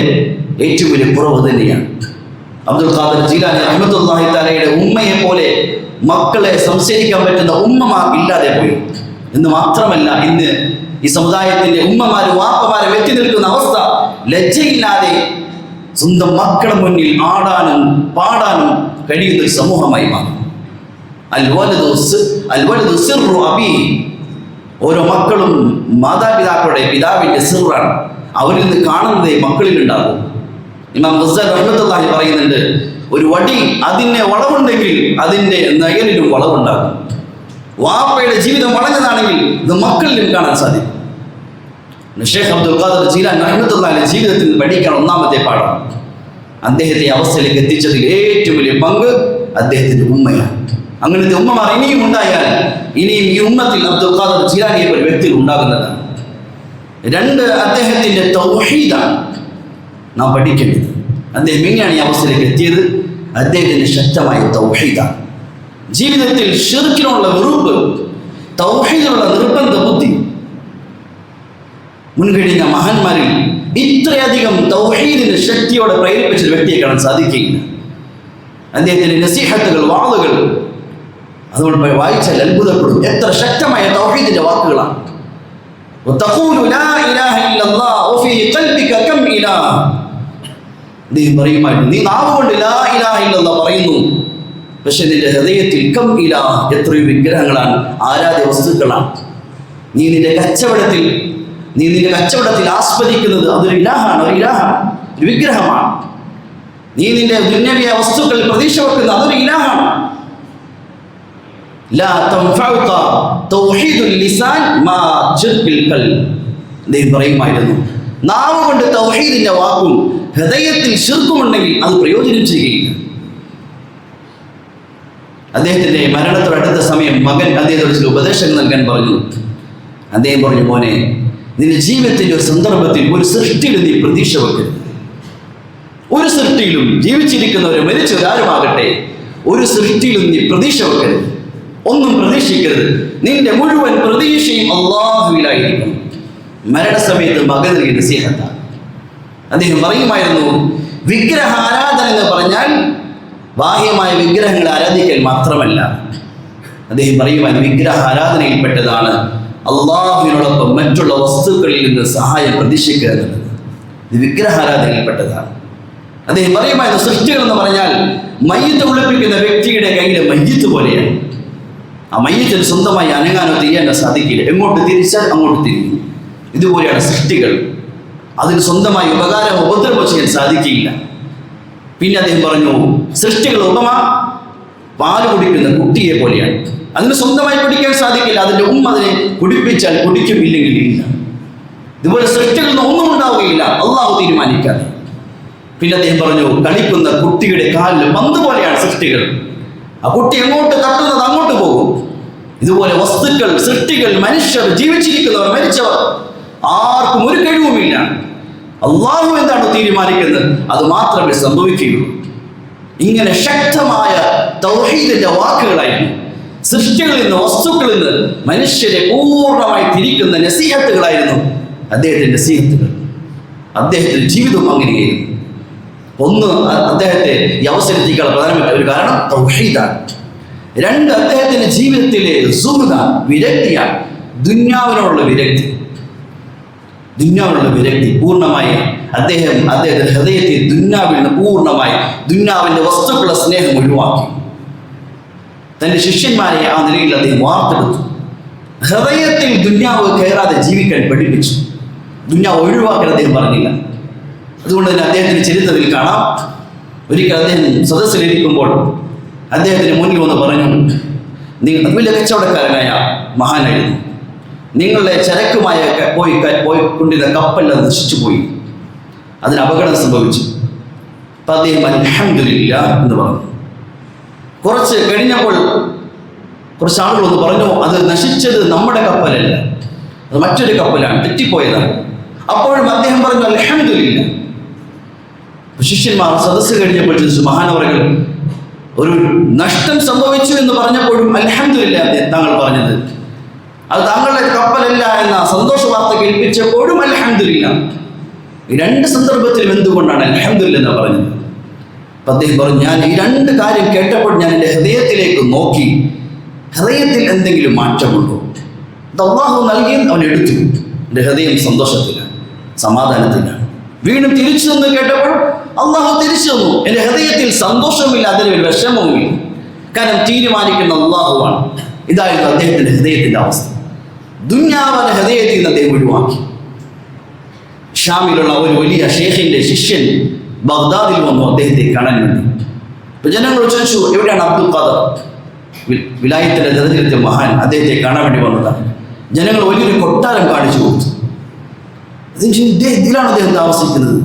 ഏറ്റവും വലിയ കുറവ് തന്നെയാണ്. അബ്ദുൽ ഖാദർ ജീലാനി അഹമ്മദ്ഹി തലയുടെ ഉമ്മയെ പോലെ മക്കളെ സംശയിക്കാൻ പറ്റുന്ന ഉമ്മമാർ ഇല്ലാതെ പോയി. എന്ന് മാത്രമല്ല ഇന്ന് ഈ സമുദായത്തിന്റെ ഉമ്മമാരും വാപ്പമാരും എത്തി നിൽക്കുന്ന അവസ്ഥ ലജ്ജയില്ലാതെ സ്വന്തം മക്കളുടെ മുന്നിൽ ആടാനും പാടാനും കഴിയുന്ന ഒരു സമൂഹമായി മാറും. ഓരോ മക്കളും മാതാപിതാക്കളുടെ പിതാവിന്റെ സിറാണ്. അവരിൽ നിന്ന് കാണുന്നതേ മക്കളിൽ ഉണ്ടാകും ഇമാം ഗസൽ റഹ്മത്തുള്ളാഹി പറയുന്നുണ്ട് ഒരു വടി അതിന് വളവുണ്ടെങ്കിൽ അതിന്റെ നയലിലും വളവുണ്ടാകും. വാപ്പയുടെ ജീവിതം വളഞ്ഞതാണെങ്കിൽ ഇത് മക്കളിലും കാണാൻ സാധിക്കും. ഷേഖ് അബ്ദുൽ ഖാദർ ജീലാൻ റഹ്മത്തുള്ളാഹിന്റെ ജീവിതത്തിൽ പഠിക്കാൻ ഒന്നാമത്തെ പാഠം. അദ്ദേഹത്തെ ഈ അവസ്ഥയിലേക്ക് എത്തിച്ചതിൽ ഏറ്റവും വലിയ പങ്ക് അദ്ദേഹത്തിന്റെ ഉമ്മയാണ്. അങ്ങനത്തെ ഉമ്മമാർ ഇനിയും ഉണ്ടായാൽ ഇനിയും ഈ ഉമ്മത്തിൽ അബ്ദുൽ ഖാദർ ജീലാനിയെ പോലെ വ്യക്തികൾ ഉണ്ടാകുന്നതാണ്. രണ്ട് അദ്ദേഹത്തിന്റെ തൗഹീദാണ് നാം പഠിക്കേണ്ടത്. അദ്ദേഹം എങ്ങനെയാണ് ഈ അവസ്ഥയിലേക്ക് എത്തിയത്. അദ്ദേഹത്തിന്റെ ശക്തമായ തൗഹീദാണ്. ജീവിതത്തിൽ ഷിർക്കിനുള്ള വെറുപ്പ് തൗഹീദിനുള്ള നിർബന്ധ ബുദ്ധി മുൻകഴിഞ്ഞ മഹാന്മാരിൽ ഇത്രയധികം തൗഹീദിന് ശക്തിയോടെ പ്രേരിപ്പിച്ച ഒരു വ്യക്തിയെ കാണാൻ സാധിക്കുകയില്ല. അദ്ദേഹത്തിന്റെ നസീഹത്തുകൾ വാളുകൾ അതുകൊണ്ട് വായിച്ചാൽ അത്ഭുതപ്പെടും. എത്ര ശക്തമായ തൗഹീദിന്റെ വാക്കുകളാണ്. നീ പറയുന്നു. പക്ഷെ നിന്റെ ഹൃദയത്തിൽ കം ഇല എത്രയോ വിഗ്രഹങ്ങളാണ് ആരാധ്യ വസ്തുക്കളാണ്. നീ നിന്റെ കച്ചവടത്തിൽ നീ നിന്റെ കച്ചവടത്തിൽ ആസ്വദിക്കുന്നത് അതൊരു ഇലാഹാണ് ഒരു ഇലാഹാണ് ഒരു വിഗ്രഹമാണ്. നീ നിന്റെ ദുന്യവിയ വസ്തുക്കൾ പ്രതീക്ഷ വെക്കുന്നത് അതൊരു ഇലാഹാണ്. പറയുമായിരുന്നു നാവ് കൊണ്ട് തൗഹീദിന്റെ വാക്കും ഹൃദയത്തിൽ ശിർക്കുമുണ്ടെങ്കിൽ അത് പ്രയോജനം ചെയ്യുകയില്ല. അദ്ദേഹത്തിന്റെ മരണത്തോടടുത്ത സമയം മകൻ അദ്ദേഹത്തോട് ചില ഉപദേശങ്ങൾ നൽകാൻ പറഞ്ഞു. അദ്ദേഹം പറഞ്ഞു മോനെ നിന്റെ ജീവിതത്തിന്റെ ഒരു സന്ദർഭത്തിൽ ഒരു സൃഷ്ടിയിൽ നീ പ്രതീക്ഷ വെക്കരുത് ഒരു സൃഷ്ടിയിലും ജീവിച്ചിരിക്കുന്നവരും മരിച്ചവരാരുമാകട്ടെ ഒരു സൃഷ്ടിയിലും നീ പ്രതീക്ഷ വെക്കരുത്. ഒന്നും പ്രതീക്ഷിക്കരുത്. നിന്റെ മുഴുവൻ പ്രതീക്ഷയും അള്ളാഹുവിലായിരിക്കണം. മരണസമയത്ത് മകൻ നൽകിയ അദ്ദേഹം പറയുമായിരുന്നു വിഗ്രഹ ആരാധന എന്ന് പറഞ്ഞാൽ ബാഹ്യമായ വിഗ്രഹങ്ങളെ ആരാധിക്കൽ മാത്രമല്ല. അദ്ദേഹം പറയുവാൻ വിഗ്രഹ ആരാധനയിൽപ്പെട്ടതാണ് അള്ളാഹുവിനോടൊപ്പം മറ്റുള്ള വസ്തുക്കളിൽ നിന്ന് സഹായം പ്രതീക്ഷിക്കുക ഇത് വിഗ്രഹാരാധനയിൽപ്പെട്ടതാണ്. അദ്ദേഹം പറയുമായിരുന്നു സൃഷ്ടികൾ എന്ന് പറഞ്ഞാൽ മയ്യത്ത് ഒളിപ്പിക്കുന്ന വ്യക്തിയുടെ കയ്യിലെ മയ്യത്ത് പോലെയാണ്. ആ മയ്യത്തിൽ സ്വന്തമായി അനങ്ങാനോ തിരിയാനോ സാധിക്കില്ല. എങ്ങോട്ട് തിരിച്ചാൽ അങ്ങോട്ട് തിരിഞ്ഞു ഇതുപോലെയാണ് സൃഷ്ടികൾ. അതിന് സ്വന്തമായി ഉപകാരം ഉപദ്രവം ചെയ്യാൻ സാധിക്കില്ല. പിന്നെ അദ്ദേഹം പറഞ്ഞു സൃഷ്ടികൾ ഉപമ പാൽ കുടിക്കുന്ന കുട്ടിയെ പോലെയാണ്. അതിന് സ്വന്തമായി കുടിക്കാൻ സാധിക്കില്ല. അതിന്റെ ഉമ്മ അതിനെ കുടിപ്പിച്ചാൽ കുടിക്കും ഇല്ലെങ്കിൽ ഇല്ല. ഇതുപോലെ സൃഷ്ടികളൊന്നും ഒന്നും ഉണ്ടാവുകയില്ല. അള്ളാഹു തീരുമാനിക്കാതെ. പിന്നെ അദ്ദേഹം പറഞ്ഞു കളിക്കുന്ന കുട്ടിയുടെ കാലിൽ പന്ത് പോലെയാണ് സൃഷ്ടികൾ. ആ കുട്ടി എങ്ങോട്ട് തട്ടുന്നത് അങ്ങോട്ട് പോകും. ഇതുപോലെ വസ്തുക്കൾ സൃഷ്ടികൾ മനുഷ്യർ ജീവിച്ചിരിക്കുന്നവർ മരിച്ചവർ ആർക്കും ഒരു കഴിവുമില്ല. അള്ളാഹു എന്താണ് തീരുമാനിക്കുന്നത്? അത് മാത്രമേ സംഭവിക്കുകയുള്ളൂ. ഇങ്ങനെ ശക്തമായ തൗഹീദിന്റെ വാക്കുകളായിരുന്നു. സൃഷ്ടികളിൽ നിന്ന് വസ്തുക്കളിൽ നിന്ന് മനുഷ്യരെ പൂർണമായി തിരിക്കുന്ന നസീഹത്തുകളായിരുന്നു അദ്ദേഹത്തിന്റെ നസീഹത്തുകൾ. അദ്ദേഹത്തിന്റെ ജീവിതം അങ്ങനെയായിരുന്നു. ഒന്ന് അദ്ദേഹത്തെ ഈ അവസരത്തിക്കാൻ പ്രധാനപ്പെട്ട ഒരു കാരണം തൗഹീദാണ്. രണ്ട് അദ്ദേഹത്തിന്റെ ജീവിതത്തിലെ സുഹൃതാണ് വിരക്തിയാണ് ദുന്യാവിനോടുള്ള വിരക്തി. ദുന്യാവിനുള്ള വിരക്തി പൂർണമായി അദ്ദേഹം അദ്ദേഹത്തിന്റെ ഹൃദയത്തിൽ ദുന്യാവിൽ നിന്ന് പൂർണമായി ദുന്യാവിന്റെ വസ്തുക്കളുടെ സ്നേഹം ഒഴിവാക്കി. തന്റെ ശിഷ്യന്മാരെ ആ നിലയിൽ അദ്ദേഹം വാർത്തെടുത്തു. ഹൃദയത്തിൽ ദുന്യാവ് കയറാതെ ജീവിക്കാൻ പഠിപ്പിച്ചു. ദുന്യാവ് ഒഴിവാക്കാൻ അദ്ദേഹം പറഞ്ഞില്ല. അതുകൊണ്ട് തന്നെ അദ്ദേഹത്തിന്റെ ചരിത്രത്തിൽ കാണാം. ഒരിക്കൽ അദ്ദേഹം സദസ്സിലിരിക്കുമ്പോൾ അദ്ദേഹത്തിന് മുന്നിൽ വന്ന് പറഞ്ഞു നിങ്ങൾ വലിയ കച്ചവടക്കാരനായ മഹാനായിരുന്നു. നിങ്ങളുടെ ചരക്കുമായ പോയി പോയി കൊണ്ടിരുന്ന കപ്പലെല്ലാം നശിച്ചു പോയി. അതിന് അപകടം സംഭവിച്ചു. അപ്പം അദ്ദേഹം അലഹമില്ല എന്ന് പറഞ്ഞു. കുറച്ച് കഴിഞ്ഞപ്പോൾ കുറച്ച് ആളുകൾ ഒന്ന് പറഞ്ഞു അത് നശിച്ചത് നമ്മുടെ കപ്പലല്ല. അത് മറ്റൊരു കപ്പലാണ്. തെറ്റിപ്പോയതാണ്. അപ്പോഴും അദ്ദേഹം പറഞ്ഞു അലഹമില്ല ശിഷ്യന്മാർ സദസ്സ് കഴിഞ്ഞപ്പോൾ ചോദിച്ചു മഹാനവറകൾ ഒരു നഷ്ടം സംഭവിച്ചു എന്ന് പറഞ്ഞപ്പോഴും അലഹമില്ല താങ്കൾ പറഞ്ഞത്. അത് താങ്കളുടെ കപ്പലല്ല എന്ന സന്തോഷ വാർത്ത കേൾപ്പിച്ചപ്പോഴും അലഹമില്ല രണ്ട് സന്ദർഭത്തിലും എന്തുകൊണ്ടാണ് അലഹമില്ല എന്ന് പറഞ്ഞത്? അദ്ദേഹം പറഞ്ഞു ഞാൻ ഈ രണ്ട് കാര്യം കേട്ടപ്പോൾ ഞാൻ എന്റെ ഹൃദയത്തിലേക്ക് നോക്കി. ഹൃദയത്തിൽ എന്തെങ്കിലും മാറ്റമുണ്ടോ? ഇത് അള്ളാഹു നൽകിയും അവൻ എടുത്തു. എന്റെ ഹൃദയം സന്തോഷത്തിലാണ് സമാധാനത്തിലാണ്. വീണ്ടും തിരിച്ചു തന്നു കേട്ടപ്പോൾ അള്ളാഹു തിരിച്ചു തന്നു. എന്റെ ഹൃദയത്തിൽ സന്തോഷവുമില്ല അതിലൊരു വിഷമവുമില്ല. കാരണം തീരുമാനിക്കുന്ന അള്ളാഹുവാണ്. ഇതായിരുന്നു അദ്ദേഹത്തിന്റെ ഹൃദയത്തിന്റെ അവസ്ഥ. ദുന്യാവന്റെ ഹൃദയത്തിൽ നിന്ന് അദ്ദേഹം ഒഴിവാക്കി. ഷാമിലുള്ള ഒരു വലിയ ഷേഖിന്റെ ശിഷ്യൻ ബഗ്ദാദിൽ വന്നു അദ്ദേഹത്തെ കാണാൻ വേണ്ടി. അപ്പൊ ജനങ്ങൾ ചോദിച്ചു എവിടെയാണ് അബ്ദുൽ ഖാദർ? വിലായത്തിലെ ദരിദ്രത്തെ മഹാൻ അദ്ദേഹത്തെ കാണാൻ വേണ്ടി വന്നതാണ് ജനങ്ങൾ വലിയൊരു കൊട്ടാരം കാണിച്ചു കൊടുത്തു. അതിനുശേഷം ഇതിലാണ് അദ്ദേഹം താമസിക്കുന്നത്?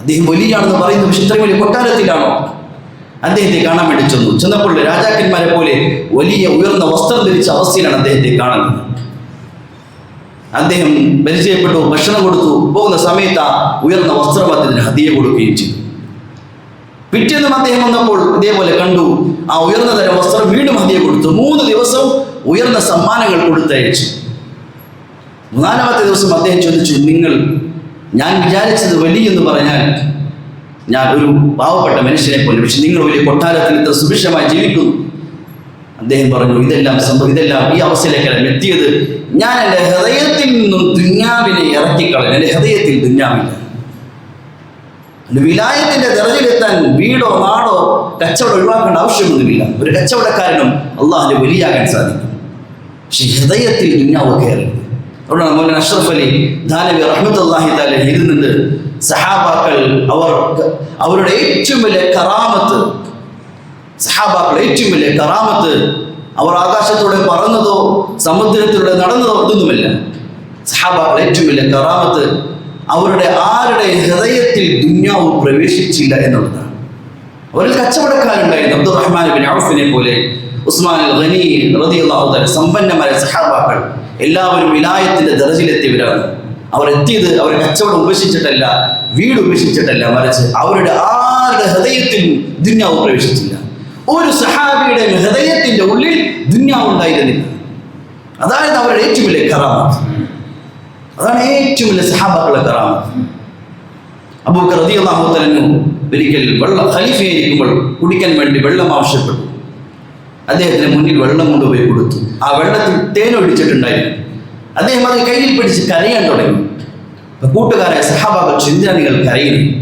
അദ്ദേഹം വലിയാണെന്ന് പറയുന്നു പക്ഷെ ഇത്രയും വലിയ കൊട്ടാരത്തിലാണോ? അദ്ദേഹത്തെ കാണാൻ വേണ്ടി ചെന്നു. ചെന്നപ്പോൾ രാജാക്കന്മാരെ പോലെ വലിയ ഉയർന്ന വസ്ത്രം ധരിച്ച അവസ്ഥയിലാണ് അദ്ദേഹത്തെ കാണുന്നത്. അദ്ദേഹം പരിചയപ്പെട്ടു ഭക്ഷണം കൊടുത്തു പോകുന്ന സമയത്ത് ഉയർന്ന വസ്ത്രം അദ്ദേഹത്തിന് ഹതിയെ കൊടുക്കുകയും ചെയ്തു. പിറ്റേന്നും അദ്ദേഹം വന്നപ്പോൾ ഇതേപോലെ കണ്ടു ആ ഉയർന്ന തരം വസ്ത്രം വീണ്ടും ഹതിയെ കൊടുത്തു. മൂന്ന് ദിവസം ഉയർന്ന സമ്മാനങ്ങൾ കൊടുത്തയച്ചു. മൂന്നാമത്തെ ദിവസം അദ്ദേഹം ചോദിച്ചു നിങ്ങൾ ഞാൻ വിചാരിച്ചത് വലിയ എന്ന് പറഞ്ഞാൽ ഞാൻ ഒരു പാവപ്പെട്ട മനുഷ്യനെ പോലെ പക്ഷെ നിങ്ങൾ വലിയ കൊട്ടാരത്തിൽ ഇത്ര സുഭിക്ഷമായി ജീവിക്കുന്നു. അദ്ദേഹം പറഞ്ഞു ഇതെല്ലാം സംഭവം ഇതെല്ലാം ഈ അവസ്ഥയിലേക്കാണ് എത്തിയത്. ഞാൻ എന്റെ ഹൃദയത്തിൽ നിന്നും ദുഞ്ഞാവിനെ ഇറക്കിക്കളഞ്ഞു. എന്റെ ഹൃദയത്തിൽ ദുഞ്ഞാവില്ല വിലായത്തിന്റെ ദറജിലെത്താൻ വീടോ നാടോ കച്ചവടം ഒഴിവാക്കേണ്ട ആവശ്യമൊന്നുമില്ല. ഒരു കച്ചവടക്കാരനും അള്ളാഹിന്റെ വലിയാകാൻ സാധിക്കും. പക്ഷെ ഹൃദയത്തിൽ ദുഞ്ഞാവ് കയറി അതുകൊണ്ടാണ് മൗലൻ അഷ്റഫ് അലി ധാനവി റഹ്മത്തുല്ലാഹി താല ഇരുന്നിട്ട് സഹാബാക്കൾ അവർ അവരുടെ ഏറ്റവും വലിയ കറാമത്ത് സഹാബാക്കൾ ഏറ്റവും വലിയ കറാമത്ത് അവർ ആകാശത്തൂടെ പറന്നതോ സമുദ്രത്തിലൂടെ നടന്നതോ ഒന്നുമില്ല സഹാബാക്കൾ ഏറ്റവും വലിയ കറാമത്ത് അവരുടെ ആരുടെ ഹൃദയത്തിൽ ദുന്യാവ് പ്രവേശിച്ചില്ല എന്നുള്ളതാണ്. അവരിൽ കച്ചവടക്കാരുണ്ടായിരുന്നു അബ്ദുറഹ്മാൻ ബിൻ ഔഫിനെ പോലെ. ഉസ്മാൻ ഖനി തആല സമ്പന്നമായ സഹാബാക്കൾ എല്ലാവരും വിലായത്തിന്റെ ദർജിലെത്തിയവരാണ്. അവർ എത്തിയത് അവർ കച്ചവടം ഉപേക്ഷിച്ചിട്ടല്ല വീട് ഉപേക്ഷിച്ചിട്ടല്ല മറിച്ച് അവരുടെ ആരുടെ ഹൃദയത്തിൽ ദുന്യാവ് പ്രവേശിച്ചില്ല. ഒരു സഹാബിയുടെ ഹൃദയത്തിന്റെ ഉള്ളിൽ ദുന്യാവ് ഉണ്ടായിരുന്നില്ല അതായത് അവരുടെ ഏറ്റവും വലിയ കറാമത്ത്. അതാണ് ഏറ്റവും വലിയ സഹാബാക്കളുടെ കറാമത്ത്. റളിയല്ലാഹു തആല ഒരിക്കൽ വെള്ളം ഖലീഫയായിരിക്കുമ്പോൾ കുടിക്കാൻ വേണ്ടി വെള്ളം ആവശ്യപ്പെട്ടു. അദ്ദേഹത്തിന് മുന്നിൽ വെള്ളം കൊണ്ടുപോയി കൊടുത്തു. ആ വെള്ളത്തിൽ തേനൊടിച്ചിട്ടുണ്ടായിരുന്നു അദ്ദേഹം അത് കയ്യിൽ പിടിച്ച് കരയാൻ തുടങ്ങി. കൂട്ടുകാരായ സഹാബാക്കൾ ചിന്താനികൾ കരയുന്നു.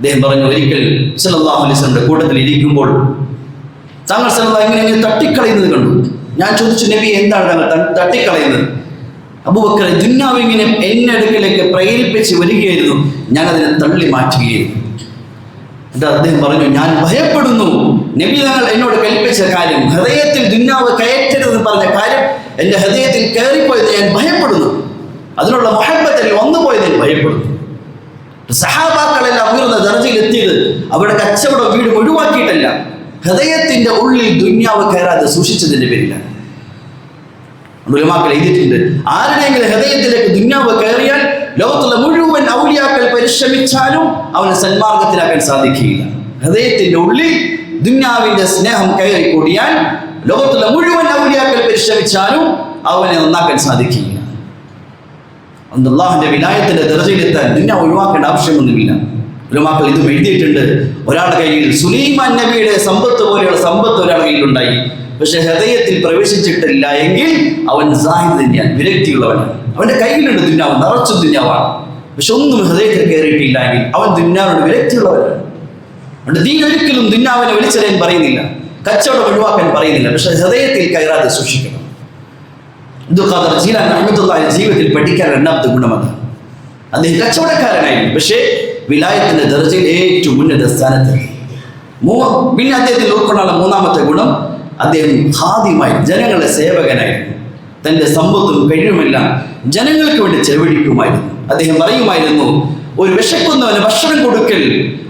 അദ്ദേഹം പറഞ്ഞു ഒരിക്കൽ വസല്ലമയുടെ കൂട്ടത്തിൽ ഇരിക്കുമ്പോൾ താങ്കൾ സല്ലല്ലാഹു ഇങ്ങനെ ഇങ്ങനെ തട്ടിക്കളയുന്നത് കണ്ടു. ഞാൻ ചോദിച്ചു നബി എന്താണ് താങ്കൾ തട്ടിക്കളയുന്നത്? അബൂബക്കർ ദുന്നാവ് ഇങ്ങനെ എന്നെ അടുക്കലേക്ക് പ്രേരിപ്പിച്ച് വരികയായിരുന്നു. ഞാൻ അതിനെ തള്ളി മാറ്റുകയായിരുന്നു എന്നിട്ട് അദ്ദേഹം പറഞ്ഞു ഞാൻ ഭയപ്പെടുന്നു. നബി തങ്ങൾ എന്നോട് കൽപ്പിച്ച കാര്യം ഹൃദയത്തിൽ ദുന്നാവ് കയറ്റരുതെന്ന് പറഞ്ഞ കാര്യം എന്റെ ഹൃദയത്തിൽ കയറിപ്പോയത് ഞാൻ ഭയപ്പെടുന്നു. അതിനുള്ള മൊഹബത്തിൽ വന്നുപോയത് ഞാൻ ഭയപ്പെടുന്നു. സഹാബാക്കളെല്ലാം ഉയർന്ന ദർജയിൽ എത്തിയത് അവരുടെ കച്ചവടം വീട് ഒഴിവാക്കിയിട്ടല്ല. ഹൃദയത്തിന്റെ ഉള്ളിൽ ദുന്യാവ് കയറാതെ സൂക്ഷിച്ചതിന്റെ പേരിലാണ്. ഉലമാക്കൾ എഴുതിയിട്ടുണ്ട് ആരുടെയെങ്കിലും ഹൃദയത്തിലേക്ക് ദുന്യാവ് കയറിയാൽ ലോകത്തുള്ള മുഴുവൻ ഔലിയാക്കൾ പരിശ്രമിച്ചാലും അവനെ സന്മാർഗത്തിലാക്കാൻ സാധിക്കുകയില്ല. ഹൃദയത്തിന്റെ ഉള്ളിൽ ദുന്യാവിന്റെ സ്നേഹം കയറി കൂടിയാൽ ലോകത്തുള്ള മുഴുവൻ ഔലിയാക്കൾ പരിശ്രമിച്ചാലും അവനെ നന്നാക്കാൻ സാധിക്കുകയില്ല. അള്ളാഹുന്റെ വിലായത്തിന്റെ ദർജയിലെത്താൻ നിന്നെ ഒഴിവാക്കേണ്ട ആവശ്യമൊന്നുമില്ല. ഉലമാക്കൾ ഇതും എഴുതിയിട്ടുണ്ട്. ഒരാളുടെ കയ്യിൽ സുലൈമാൻ നബിയുടെ സമ്പത്ത് പോലെയുള്ള സമ്പത്ത് ഒരാളുടെ കയ്യിലുണ്ടായി. പക്ഷെ ഹൃദയത്തിൽ പ്രവേശിച്ചിട്ടില്ല എങ്കിൽ അവൻ സാഹിദ് തന്നെയാണ് വിരക്തിയുള്ളവനാണ്. അവന്റെ കയ്യിലുണ്ട് ദുന്യാവ് നിറച്ചു ദുന്യാവാണ്. പക്ഷെ ഒന്നും ഹൃദയത്തിൽ കയറിയിട്ടില്ല എങ്കിൽ അവൻ ദുന്യാവിനോട് വിരക്തിയുള്ളവനാണ്. ദീൻ ഒരിക്കലും ദുന്യാവിനെ വിളിച്ചറിയാൻ പറയുന്നില്ല. കച്ചവടം ഒഴിവാക്കാൻ പറയുന്നില്ല. പക്ഷെ ഹൃദയത്തിൽ കയറാതെ സൂക്ഷിക്കണം. ഖാദർ ജീലാൻ അഹമ്മദുല്ലാഹി ജീവിതത്തിൽ പഠിക്കാൻ രണ്ടാമത്തെ ഗുണമത്. അദ്ദേഹം കച്ചവടക്കാരനായിരുന്നു. പക്ഷേ വിലായത്തിന്റെ ദർജയിൽ ഏറ്റവും ഉന്നത സ്ഥാനത്ത്. മൂ പിന്നെ അദ്ദേഹത്തിൽ ഉൾക്കൊണ്ടാണ് മൂന്നാമത്തെ ഗുണം അദ്ദേഹം ഹാദ്യമായി ജനങ്ങളുടെ സേവകനായിരുന്നു. തന്റെ സമ്പത്തും കഴിവുമെല്ലാം ജനങ്ങൾക്ക് വേണ്ടി ചെലവഴിക്കുമായിരുന്നു. അദ്ദേഹം പറയുമായിരുന്നു ഒരു വിശക്കുന്നവന് ഭക്ഷണം കൊടുക്കൽ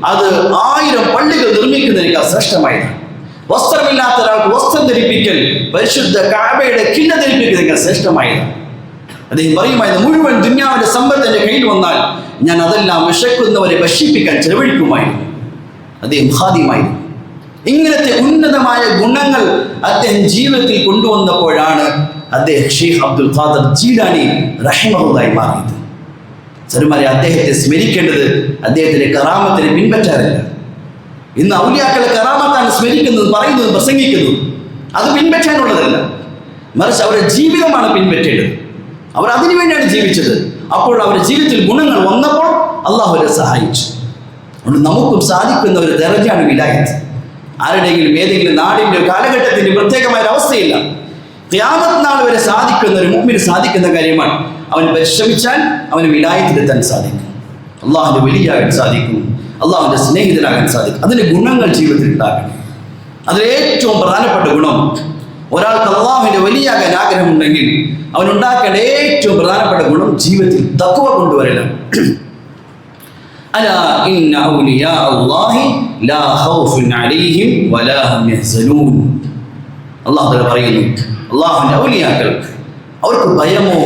അത് ആയിരം പള്ളികൾ നിർമ്മിക്കുന്നതിനേക്കാൾ ശ്രേഷ്ഠമായിരുന്നു വസ്ത്രമില്ലാത്ത ഒരാൾക്ക് വസ്ത്രം ധരിപ്പിക്കൽ പരിശുദ്ധ കാബയുടെ കിണ്ണ ധരിപ്പിക്കുന്നതിനേക്കാൾ ശ്രേഷ്ഠമായിരുന്നു അദ്ദേഹം പറയുമായിരുന്നു മുഴുവൻ ദുന്യാവിന്റെ സമ്പത്ത് എന്റെ കയ്യിൽ വന്നാൽ ഞാൻ അതെല്ലാം വിശക്കുന്നവരെ ഭക്ഷിപ്പിക്കാൻ ചെലവഴിക്കുമായിരുന്നു. അദ്ദേഹം ഹാദ്യമായിരുന്നു ഇങ്ങനത്തെ ഉന്നതമായ ഗുണങ്ങൾ അദ്ദേഹം ജീവിതത്തിൽ കൊണ്ടുവന്നപ്പോഴാണ് അദ്ദേഹം ഷെയ്ഖ് അബ്ദുൽ ഖാദർ ജീലാനി റഹിമഹുദായി മാറിയത്. സരുമാരെ അദ്ദേഹത്തെ സ്മരിക്കേണ്ടത് അദ്ദേഹത്തിന്റെ കറാമത്തിനെ പിൻപറ്റാറില്ല. ഇന്ന് ഔലിയാക്കളെ കറാമത്താണ് സ്മരിക്കുന്നത് പറയുന്നത് പ്രസംഗിക്കുന്നു. അത് പിൻപറ്റാനുള്ളതല്ല. മറിച്ച് അവരുടെ ജീവിതമാണ് പിൻപറ്റേണ്ടത് അവർ അതിനു വേണ്ടിയാണ് ജീവിച്ചത്. അപ്പോൾ അവരുടെ ജീവിതത്തിൽ ഗുണങ്ങൾ വന്നപ്പോൾ അള്ളാഹു അവരെ സഹായിച്ചു. അതുകൊണ്ട് നമുക്കും സാധിക്കുന്ന ഒരു ദരജാണ് വിലായത്ത്. ആരുടെയെങ്കിലും ഏതെങ്കിലും നാടിന്റെ കാലഘട്ടത്തിന്റെ പ്രത്യേകമായ ഒരു അവസ്ഥയില്ല. ത്യാഗത് നാൾ വരെ സാധിക്കുന്ന ഒരു മുമ്പിന് സാധിക്കുന്ന കാര്യമാണ് അവൻ പരിശ്രമിച്ചാൽ അവന് വിലായത്തിലെത്താൻ സാധിക്കും. അള്ളാഹുവിന്റെ വലിയാകാൻ സാധിക്കും. അള്ളാഹുവിന്റെ സ്നേഹിതനാകാൻ സാധിക്കും. അതിന്റെ ഗുണങ്ങൾ ജീവിതത്തിൽ ഉണ്ടാക്കണം അതിലേറ്റവും പ്രധാനപ്പെട്ട ഗുണം ഒരാൾക്ക് അള്ളാഹുവിന്റെ വലിയാകാൻ ആഗ്രഹമുണ്ടെങ്കിൽ അവനുണ്ടാക്കേണ്ട ഏറ്റവും പ്രധാനപ്പെട്ട ഗുണം ജീവിതത്തിൽ തക്കുവ കൊണ്ടുവരലാണ്. അള്ളാഹു പറയുന്നു അള്ളാഹുവിന്റെ ഔലിയാക്കൾ അവർക്ക് ഭയമോ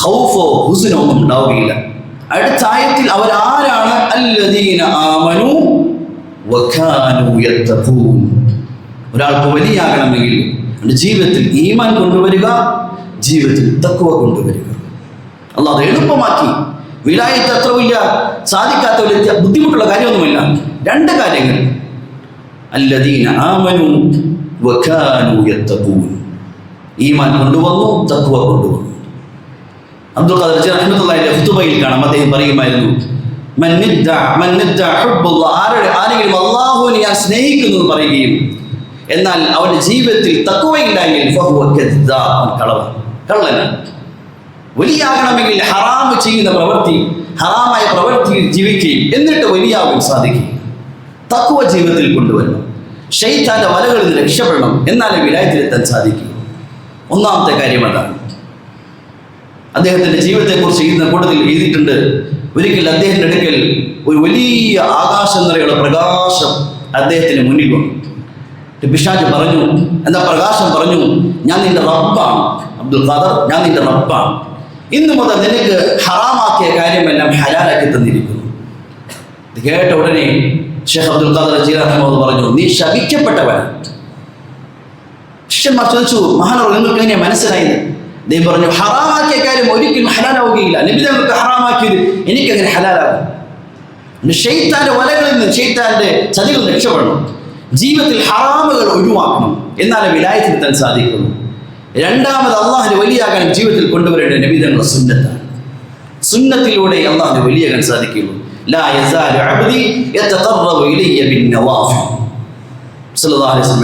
ഹൗഫോ ഹുസിനോ ഒന്നും ഉണ്ടാവുകയില്ല. അടുത്ത ആയത്തിൽ അവരാരാണ്? അല്ലദീന ആമനു വഖാനു യത്തഖൂൻ. ഒരാൾക്ക് വലിയാകണമെങ്കിൽ ജീവിതത്തിൽ ഈമാൻ കൊണ്ടുവരിക ജീവിതത്തിൽ തക്കുവ കൊണ്ടുവരിക. അല്ലാതെ എളുപ്പമാക്കി. വിലായത്ത് അത്ര വലിയ സാധിക്കാത്ത വലിയ ബുദ്ധിമുട്ടുള്ള കാര്യമൊന്നുമില്ല. രണ്ട് കാര്യങ്ങൾ. അല്ലദീന ആമനു വകാനു യത്തഖൂൻ. ഈമാൻ കൊണ്ടുവന്നു തഖ്വ കൊണ്ടുവന്നു. അബ്ദുൽ ഖാദർ ജി ഹുതുബയിൽ ഖുതുബയിൽ കാണാം. അദ്ദേഹം പറയുമായിരുന്നു മൻ നിദ്ദ മൻ നിദ്ദ ഹുബ്ബുല്ലാഹ് ആരെങ്കിലും അല്ലാഹുവിനെ ഞാൻ സ്നേഹിക്കുന്നു എന്ന് പറയുകയും എന്നാൽ അവന്റെ ജീവിതത്തിൽ തക്കുവയില്ലെങ്കിൽ കളവൻ കള്ളനാണ്. വലിയാകണമെങ്കിൽ ഹറാമ് ചെയ്യുന്ന പ്രവൃത്തി ഹറാമായ പ്രവൃത്തിയിൽ ജീവിക്കുകയും എന്നിട്ട് വലിയാകാൻ സാധിക്കും തക്കുവ ജീവിതത്തിൽ കൊണ്ടുവരണം. ഷെയ്ത്താന്റെ വലകളിൽ നിന്ന് രക്ഷപ്പെടണം എന്നാലേ വിലായത്തിലെത്താൻ സാധിക്കും. ഒന്നാമത്തെ കാര്യം അതാണ് അദ്ദേഹത്തിന്റെ ജീവിതത്തെക്കുറിച്ച് ഇന്ന് കൂട്ടത്തിൽ എഴുതിയിട്ടുണ്ട്. ഒരിക്കൽ അദ്ദേഹത്തിന്റെ അടുക്കൽ ഒരു വലിയ ആകാശം നിറയുള്ള പ്രകാശം അദ്ദേഹത്തിന് മുന്നിൽ വന്നു. പിശാജ് പറഞ്ഞു. എന്താ പ്രകാശം പറഞ്ഞു? ഞാൻ നിന്റെ റബ്ബാണ്. അബ്ദുൽ ഖാദർ ഞാൻ നിന്റെ റബ്ബാണ്. ഇന്നു മുതൽ നിനക്ക് ഹറാമാക്കിയ കാര്യമെല്ലാം ഹലാലാക്കി തന്നിരിക്കുന്നു. ഇത് കേട്ട ഉടനെ ഷെയ്ഖ് അബ്ദുൽ ഖാദർ ജീരാഹമ്മദ് പറഞ്ഞു നീ ശപിക്കപ്പെട്ടവൻ. ശിഷ്യന്മാർ ചോദിച്ചു മഹാനവർ നിങ്ങൾക്ക് എങ്ങനെ മനസ്സിലായത്? ദൈവം പറഞ്ഞു ഹറാമാക്കിയ കാര്യം ഒരിക്കലും ഹലാലാവുകയില്ല. നബി നിങ്ങൾക്ക് ഹറാമാക്കിയത് എനിക്കങ്ങനെ ഹലാലാകും ഷെയ്ത്താന്റെ വലകളിൽ നിന്ന് ഷെയ്ത്താന്റെ ചതികൾ രക്ഷപ്പെടണം. ജീവിതത്തിൽ ഹറാമുകൾ ഒഴിവാക്കണം എന്നാലേ വിലായത്തിലെത്താൻ സാധിക്കുള്ളൂ. രണ്ടാമത് അള്ളാഹിന് വലിയാകാൻ ജീവിതത്തിൽ കൊണ്ടുവരേണ്ട നബീതങ്ങളുടെ സുന്നത്താണ്. സുന്നത്തിലൂടെ അള്ളാഹിന് വലിയാകാൻ സാധിക്കുള്ളൂ.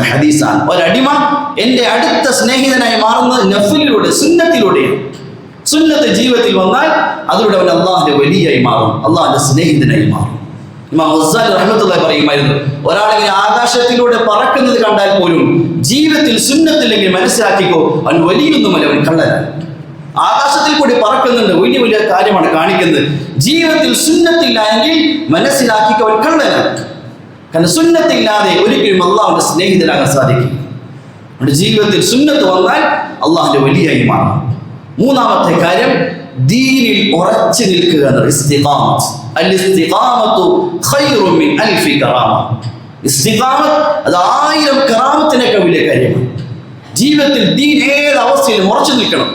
ഹദീസാണ്. ഒരടിമ എന്റെ അടുത്ത സ്നേഹിതനായി മാറുന്നത് നഫലിലൂടെ സുന്നത്തിലൂടെയാണ്. സുന്നത്ത് ജീവിതത്തിൽ വന്നാൽ അതിലൂടെ അവൻ അള്ളാഹിന്റെ വലിയായി മാറും. അള്ളാഹിന്റെ സ്നേഹിതനായി മാറും. പറയുമായിരുന്നു ഒരാളിങ്ങനെ ആകാശത്തിലൂടെ പറക്കുന്നത് കണ്ടാൽ പോലും ജീവിതത്തിൽ സുന്നത്തില്ലെങ്കിൽ മനസ്സിലാക്കിക്കോ അവൻ വലിയൊന്നുമല്ല അവൻ കള്ളല്ല ആകാശത്തിൽ കൂടി പറക്കുന്നുണ്ട് വലിയ വലിയ കാര്യമാണ് കാണിക്കുന്നത്. ജീവിതത്തിൽ സുന്നത്തില്ല എങ്കിൽ മനസ്സിലാക്കിക്കോ അവൻ കള്ളനാണ് കാരണം സുന്നത്തില്ലാതെ ഒരിക്കലും അള്ളാഹുന്റെ സ്നേഹിതനാകാൻ സാധിക്കും നമ്മുടെ ജീവിതത്തിൽ സുന്നത്ത് വന്നാൽ അള്ളാഹുന്റെ വലിയായി മാറും മൂന്നാമത്തെ കാര്യം ദീനിൽ ഉറച്ചു നിൽക്കുക എന്നത് ഇസ്തിഖാമത്ത് അൽ ഇസ്തിഖാമത്തു ഖൈറും മിൻ അൽഫി കറാമ ഇസ്തിഖാമത്ത് അത് ആയിരം കറാമത്തിനൊക്കെ വലിയ കാര്യമാണ് ജീവിതത്തിൽ ദീൻ ഏത് അവസ്ഥയിലും ഉറച്ചു നിൽക്കണം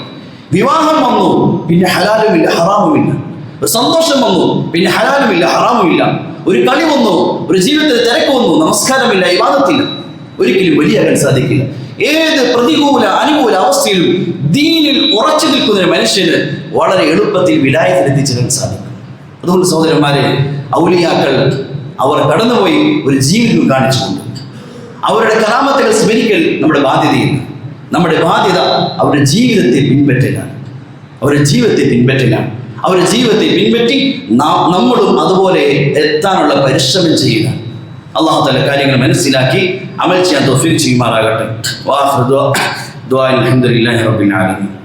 വിവാഹം വന്നു പിന്നെ ഹലാലുമില്ല ഹറാമുമില്ല ഒരു സന്തോഷം വന്നു പിന്നെ ഹലാലുമില്ല ഹറാമുമില്ല ഒരു കളി വന്നു ഒരു ജീവിതത്തിൽ തിരക്ക് വന്നു നമസ്കാരമില്ല ഇവാദത്തില്ല ഒരിക്കലും വലിയാകാൻ സാധിക്കില്ല ഏത് പ്രതികൂല അനുകൂല അവസ്ഥയിലും ദീനിൽ ഉറച്ചു നിൽക്കുന്ന ഒരു മനുഷ്യന് വളരെ എളുപ്പത്തിൽ വിലായത്തിൽ സാധിക്കും. അതുകൊണ്ട് സഹോദരന്മാരെ ഔലിയാക്കൾ അവർ കടന്നുപോയി ഒരു ജീവിതം കാണിച്ചുകൊണ്ട് അവരുടെ കലാമത്തുകൾ സ്മരിക്കൽ നമ്മുടെ ബാധ്യതയില്ല. നമ്മുടെ ബാധ്യത അവരുടെ ജീവിതത്തെ പിൻപറ്റലാണ്. അവരുടെ ജീവിതത്തെ പിൻപറ്റലാണ്. അവരുടെ ജീവിതത്തെ പിൻപറ്റി നമ്മളും അതുപോലെ എത്താനുള്ള പരിശ്രമം ചെയ്യുക. അള്ളാഹു തല കാര്യങ്ങൾ മനസ്സിലാക്കി അമൽ ചെയ്യാൻ തോഫിക്ക് ചെയ്യുമാറാകട്ടെ. വാഹ് ദുആ. അൽഹംദുലില്ലാഹി റബ്ബിൽ ആലമീൻ.